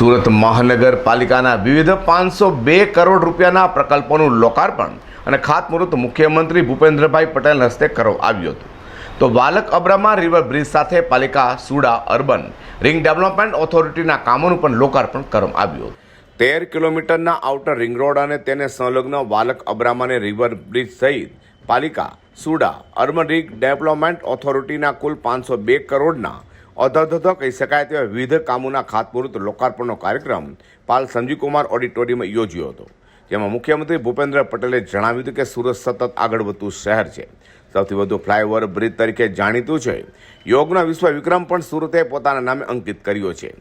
સુરત મહાનગરપાલિકાના વિવિધ પાંચસો બે કરોડ રૂપિયાના પ્રકલ્પોનું લોકાર્પણ અને ખાતમુહૂર્ત મુખ્યમંત્રી ભૂપેન્દ્રભાઈ પટેલ હસ્તે કરવામાં આવ્યું હતું. તો બાલક અબ્રામા રિવર બ્રિજ સાથે પાલિકા સુડા અર્બન રિંગ ડેવલપમેન્ટ ઓથોરિટીના કામોનું પણ લોકાર્પણ કરવામાં આવ્યું હતું. તેર કિલોમીટરના આઉટર રિંગ રોડ અને તેને સંલગ્ન વાલક અબ્રામાને રિવર બ્રિજ સહિત પાલિકા સુડા અર્બન રિંગ ડેવલપમેન્ટ ઓથોરિટીના કુલ પાંચસો બે કરોડના અધધધ કહી શકાય તેવા વિવિધ કામોના ખાતમુહૂર્ત લોકાર્પણનો કાર્યક્રમ પાલ સંજીવકુમાર ઓડિટોરિયમમાં યોજ્યો હતો. જેમાં મુખ્યમંત્રી ભૂપેન્દ્ર પટેલે જણાવ્યું હતું કે સુરત સતત આગળ વધતું શહેર છે. સૌથી વધુ ફ્લાયઓવર બ્રિજ તરીકે જાણીતું છે. યોગના વિશ્વ વિક્રમ પણ સુરતે પોતાના નામે અંકિત કર્યો છે.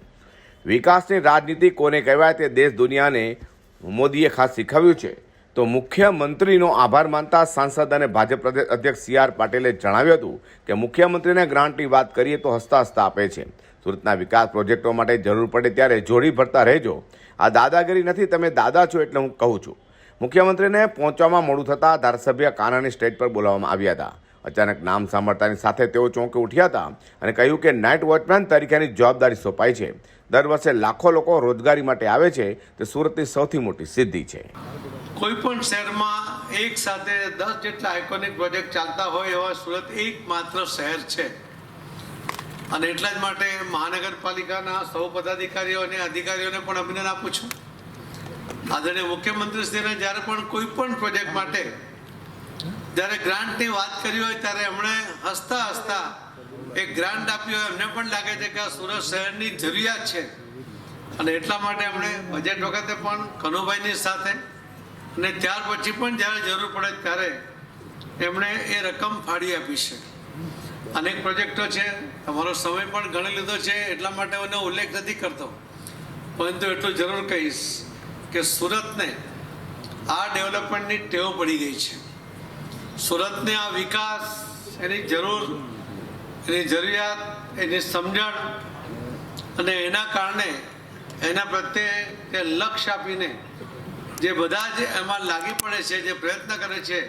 વિકાસની રાજનીતિ કોને કહેવાય તે દેશ દુનિયાને મોદીએ ખાસ શીખવ્યું છે. તો મુખ્યમંત્રીનો આભાર માનતા સાંસદ અને ભાજપ પ્રદેશ અધ્યક્ષ સી આર પાટીલે જણાવ્યું હતું કે મુખ્યમંત્રીને ગ્રાન્ટની વાત કરીએ તો હસતા હસતા આપે છે. સુરતના વિકાસ પ્રોજેક્ટો માટે જરૂર પડે ત્યારે જોડી ભરતા રહેજો. આ દાદાગીરી નથી, તમે દાદા છો એટલે હું કહું છું. મુખ્યમંત્રીને પહોંચવામાં મોડું થતાં ધારાસભ્ય કાનાની સ્ટેજ પર બોલાવવામાં આવ્યા હતા. અચાનક નામ સાંભળતાની સાથે તેઓ ચોંકી ઉઠ્યા હતા અને કહ્યું કે નાઇટ વોચમેન તરીકેની જવાબદારી સોંપાઈ છે. દર વર્ષે લાખો લોકો રોજગારી માટે આવે છે. તે સુરતની સૌથી મોટી સિદ્ધિ છે. કોઈ પણ શહેરમાં એક સાથે દસ જેટલા આઇકોનિક પ્રોજેક્ટ ચાલતા હોય એવા સુરત એકમાત્ર શહેર છે. અને એટલા જ માટે મહાનગરપાલિકાના સૌ પદાધિકારીઓ અને અધિકારીઓને પણ અભિનંદન આપું છું. આદરણીય મુખ્યમંત્રીશ્રીને જ્યારે પણ કોઈ પણ પ્રોજેક્ટ માટે જ્યારે ગ્રાન્ટની વાત કરી હોય ત્યારે એમણે હસતા હસતા એક ગ્રાન્ટ આપી હોય, એમને પણ લાગે છે કે આ સુરત શહેરની જરૂરિયાત છે. અને એટલા માટે એમણે બજેટ વખતે પણ કનુભાઈની સાથે અને ત્યાર પછી પણ જ્યારે જરૂર પડે ત્યારે એમણે એ રકમ ફાળી આપી છે. અનેક પ્રોજેક્ટો છે તમારો સમય પણ ગણી લીધો છે, એટલા માટે એનો ઉલ્લેખ નથી કરતો. પરંતુ એટલું જરૂર કહીશ કે સુરતને આ ડેવલપમેન્ટની ટેવ પડી ગઈ છે. સુરતને આ વિકાસ, એની જરૂર, એની જરૂરિયાત, એની સમજણ અને એના કારણે એના પ્રત્યે તે લક્ષ્ય આપીને જે બધા જ એમાં લાગી પડે છે, જે પ્રયત્ન કરે છે,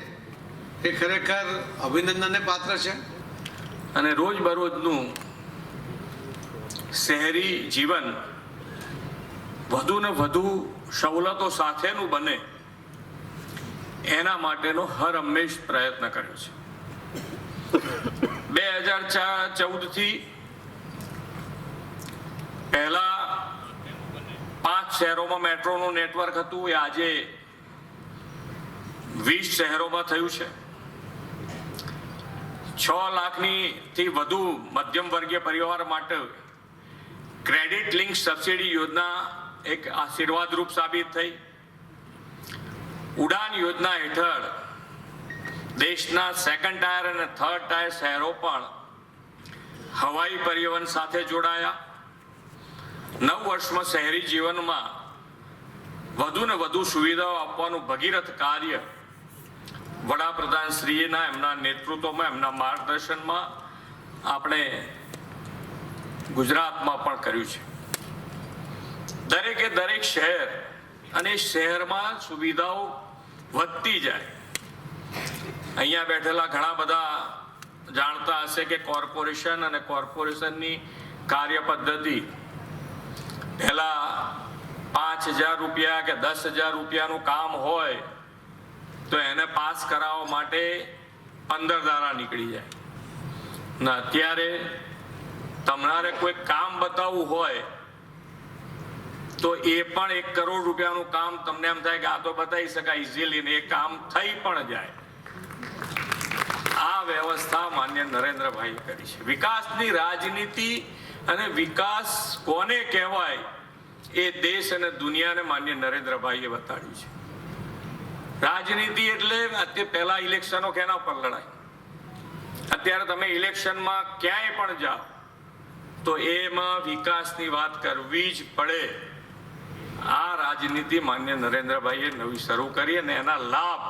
એ ખરેખર અભિનંદનને પાત્ર છે. અને રોજબરોજનું શહેરી જીવન વધુ ને વધુ સવલતો સાથેનું બને, એના માટેનો હર હંમેશ પ્રયત્ન કર્યો છે. બે હજાર ચૌદથી પહેલા શહેરોમાં મેટ્રોનું નેટવર્ક હતું એ આજે વીસ શહેરોમાં થયું છે. છ લાખની વધુ મધ્યમ વર્ગીય પરિવાર માટે ક્રેડિટ લિંક સબસિડી યોજના એક આશીર્વાદરૂપ સાબિત થઈ. ઉડાન યોજના હેઠળ દેશના સેકન્ડ ટાયર અને થર્ડ ટાયર શહેરો પણ હવાઈ પરિવહન સાથે જોડાયા. નવ વર્ષમાં શહેરી જીવનમાં વધુ ને વધુ સુવિધાઓ આપવાનું ભગીરથ કાર્ય વડાપ્રધાન શ્રીના એમના નેતૃત્વમાં, એમના માર્ગદર્શનમાં આપણે ગુજરાતમાં પણ કર્યું છે. દરેકે દરેક શહેર અને શહેરમાં સુવિધાઓ વધતી જાય. અહીંયા બેઠેલા ઘણા બધા જાણતા હશે કે કોર્પોરેશન અને કોર્પોરેશનની કાર્ય પદ્ધતિ પહેલા પાંચ હજાર રૂપિયા કે દસ હજાર રૂપિયાનું કામ હોય, તો એને પાસ કરાવવા માટે પંદર દારા નીકળી જાય. ને અત્યારે તમારે કોઈ કામ બતાવવું હોય, તો એ પણ એક કરોડ રૂપિયાનું કામ તમને એમ થાય કે આ તો બતાવી શકાય ઇઝીલી ને એ કામ થઈ પણ જાય. આ વ્યવસ્થા માન્ય નરેન્દ્રભાઈ કરી છે. વિકાસની રાજનીતિ અને વિકાસ કોને કહેવાય એ દેશ અને દુનિયાને માન્ય નરેન્દ્રભાઈએ બતાડ્યું છે. રાજનીતિ એટલે અત્યારે પહેલા ઇલેક્શનો કેના પર લડાય? અત્યારે તમે ઇલેક્શનમાં ક્યાંય પણ જાઓ, તો એમાં વિકાસની વાત કરવી જ પડે. આ રાજનીતિ માન્ય નરેન્દ્રભાઈએ નવી શરૂ કરી અને એના લાભ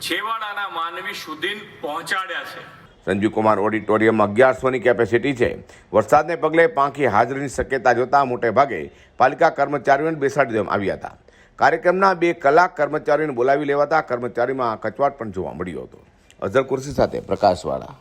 છેવાડાના માનવી સુધી પહોંચાડ્યા છે. સંજીવકુમાર ઓડિટોરિયમમાં અગિયારસોની કેપેસિટી છે. વરસાદને પગલે પાંખી હાજરીની શક્યતા જોતા મોટે ભાગે પાલિકા કર્મચારીઓને બેસાડી દેવામાં આવ્યા હતા. કાર્યક્રમના બે કલાક કર્મચારીઓને બોલાવી લેવાતા કર્મચારીમાં કચવાટ પણ જોવા મળ્યો હતો. અઝર કુર્સી સાથે પ્રકાશવાળા.